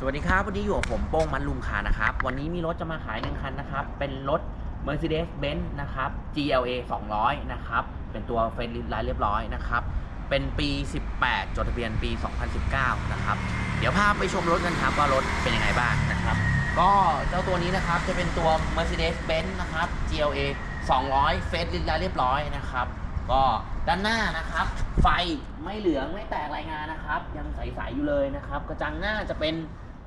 สวัสดีครับ วันนี้อยู่กับผมโป้งมันลุงคานะครับ วันนี้มีรถจะมาขายหนึ่งคันนะครับ เป็นรถ Mercedes-Benz นะครับ GLA 200 นะครับ เป็นตัวเฟรนลิสไลน์เรียบร้อยนะครับ เป็นปี 18 จดทะเบียนปี 2019 นะครับ เดี๋ยวพาไปชมรถกันครับว่ารถเป็นยังไงบ้างนะครับ ก็เจ้าตัวนี้นะครับจะเป็นตัว Mercedes-Benz นะครับ GLA 200 เฟรนลิสไลน์เรียบร้อยนะครับ ก็ด้านหน้านะครับ ไฟไม่เหลืองไม่แตกรายงานนะครับ ยังใสๆอยู่เลยนะครับ กระจังหน้าจะเป็น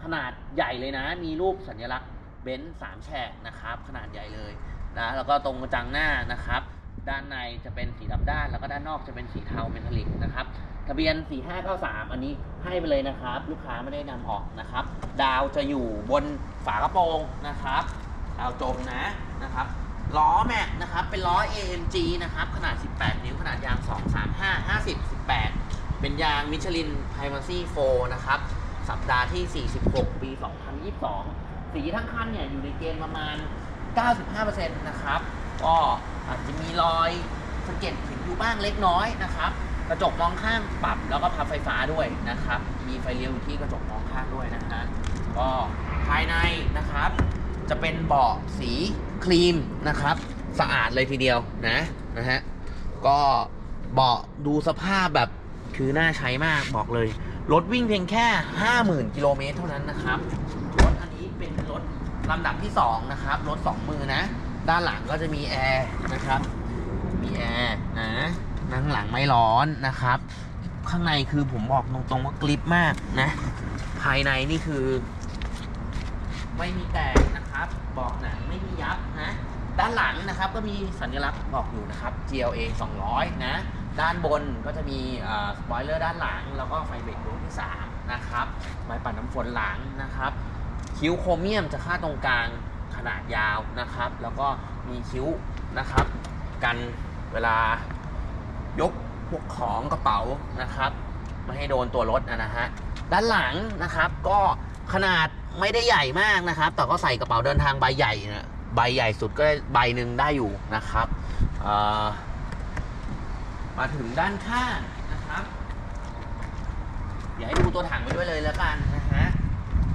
ขนาดใหญ่เลยนะ มีรูปสัญลักษณ์เบนซ์สามแฉกนะครับ ขนาดใหญ่เลยนะแล้วก็ตรงกระจังหน้านะครับ ด้านในจะเป็นสีดำด้าน แล้วก็ด้านนอกจะเป็นสีเทาเมทัลลิกนะครับทะเบียน 4593 อันนี้ให้ไปเลยนะครับ ลูกค้าไม่ได้นำออกนะครับ ดาวจะอยู่บนฝากระโปรงนะครับดาวจมนะนะครับล้อแม็กนะครับ เป็นล้อ AMG นะครับ ขนาด 18 นิ้ว ขนาดยาง 235 50 18 เป็นยางมิชลิน Primacy 4นะครับ สัปดาห์ที่ 46 ปี 2022 สีทั้งคันเนี่ยอยู่ในเกณฑ์ประมาณ 95%นะครับ ก็อาจจะมีรอยสะเก็ดหินอยู่บ้างเล็กน้อยนะครับ กระจกมองข้างปรับแล้วก็พับไฟฟ้าด้วยนะครับ มีไฟเลี้ยวอยู่ที่กระจกมองข้างด้วยนะฮะ ก็ภายในนะครับ จะเป็นเบาะสีครีมนะครับ สะอาดเลยทีเดียวนะนะฮะ ก็เบาะดูสภาพแบบคือน่าใช้มากบอกเลย รถวิ่งเพียงแค่ 50,000 กิโลเมตรเท่านั้นนะครับ รถอันนี้เป็นรถลำดับที่ 2 นะครับ รถ 2 มือนะ ด้านหลังก็จะมีแอร์นะครับ มีแอร์นะนั่งหลังไม่ร้อนนะครับ ข้างในคือผมบอกตรงๆว่ากริปมากนะ ภายในนี่คือ ไม่มีแตกนะครับเบอกหนังไม่มียับนะ ด้านหลังนะครับก็มีสัญลักษณ์บอกอยู่นะครับ GLA 200 นะ ด้านบนก็จะมีสปอยเลอร์ด้านหลัง แล้วก็ไฟเบรกดวงที่3นะครับไม้ปัดน้ำฝนหลังนะครับ คิ้วโครเมียมจะค่าตรงกลางขนาดยาวนะครับ แล้วก็มีคิ้วนะครับ กันเวลายกพวกของกระเป๋านะครับไม่ให้โดนตัวรถนะฮะด้านหลังนะครับ ก็ขนาดไม่ได้ใหญ่มากนะครับ แต่ก็ใส่กระเป๋าเดินทางใบใหญ่นะใบใหญ่สุดก็ใบหนึ่งได้อยู่นะครับอ่อ มาถึงด้านข้างนะครับเดี๋ยวให้ดูตัวถังไปด้วยเลยแล้วกันนะฮะ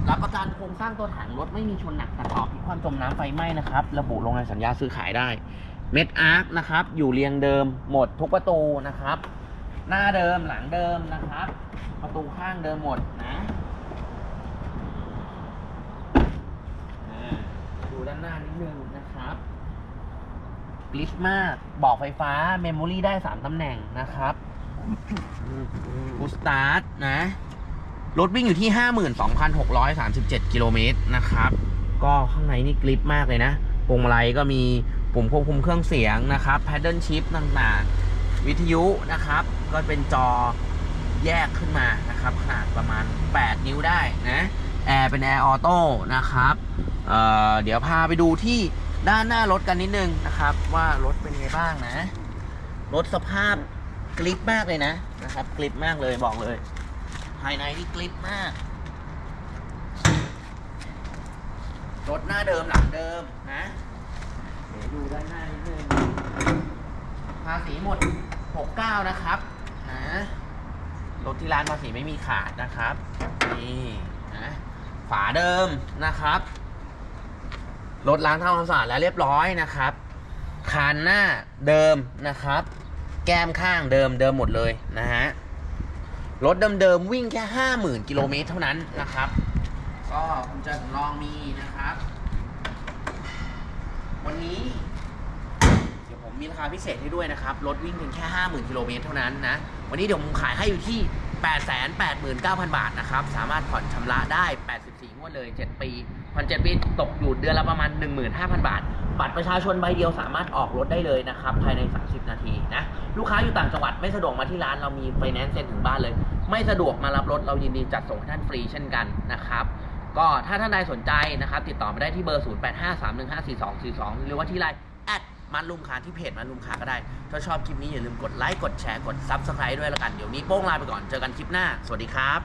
รับประกันโครงสร้างตัวถังรถไม่มีชนหนักตัดออกพิความจมน้ำไฟไหม้นะครับ ระบุลงในสัญญาซื้อขายได้เม็ดอาร์คนะครับ อยู่เรียงเดิมหมดทุกประตูนะครับ หน้าเดิมหลังเดิมนะครับ ประตูข้างเดิมหมดนะดูด้านหน้านิดนึงนะครับ กลิชมากบอกไฟฟ้าเมมโมรี่ได้ 3 ตำแหน่งนะครับบูสตาร์ทนะ รถวิ่งอยู่ที่ 52,637 กิโลเมตรนะครับ ก็ข้างในนี่กริปมากเลยนะพวงมาลัยก็มีปุ่มควบคุมเครื่องเสียงนะครับแพดเดิลชิพต่างๆ วิทยุนะครับ ก็เป็นจอแยกขึ้นมานะครับ ขนาดประมาณ 8 นิ้วได้นะ แอร์เป็นแอร์ออโต้นะครับเเดี๋ยวพาไปดูที่ ด้านหน้ารถกันนิดนึงนะครับ ว่ารถเป็นไงบ้างนะ รถสภาพกริปมากเลยนะนะครับกริปมากเลยบอกเลย ภายในนี่กริปมาก รถหน้าเดิมหลังเดิมนะเดี๋ยวดูด้านหน้านิดนึงภาษีหมด 69 นะครับนะรถที่ร้านภาษีไม่มีขาดนะครับนี่นะฝาเดิมนะครับ รถล้างทำความสะอาดแล้วเรียบร้อยนะครับคานหน้าเดิมนะครับ แก้มข้างเดิมเดิมหมดเลยนะฮะรถเดิมๆวิ่งแค่ 50,000กิโลเมตรเท่านั้นนะครับ ก็คุณจะลองมีนะครับ วันนี้ เดี๋ยวผมมีราคาพิเศษให้ด้วยนะครับ รถวิ่งเพียงแค่ 50,000กิโลเมตรเท่านั้นนะ วันนี้เดี๋ยวผมขายให้อยู่ที่ 889,000 บาทนะครับ สามารถผ่อนชำระได้ 84 งวดเลย 7 ปีผ่อน7ปีตกอยู่เดือนละประมาณ 15,000 บาท บัตรประชาชนใบเดียวสามารถออกรถได้เลยนะครับ ภายใน 30 นาทีนะ ลูกค้าอยู่ต่างจังหวัดไม่สะดวกมาที่ร้านเรามีไฟแนนซ์เซ็นถึงบ้านเลย ไม่สะดวกมารับรถเรายินดีจัดส่งให้ท่านฟรีเช่นกันนะครับ ก็ถ้าท่านใดสนใจนะครับ ติดต่อมาได้ที่เบอร์ 0853154242 หรือว่าที่ไลน์ มัดลุมขาที่เพจมัดลุมขาก็ได้ ถ้าชอบคลิปนี้อย่าลืมกดไลค์กดแชร์กดซับสไครต์ด้วยแล้วกัน เดี๋ยวนี้โป้งลาไปก่อนเจอกันคลิปหน้า สวัสดีครับ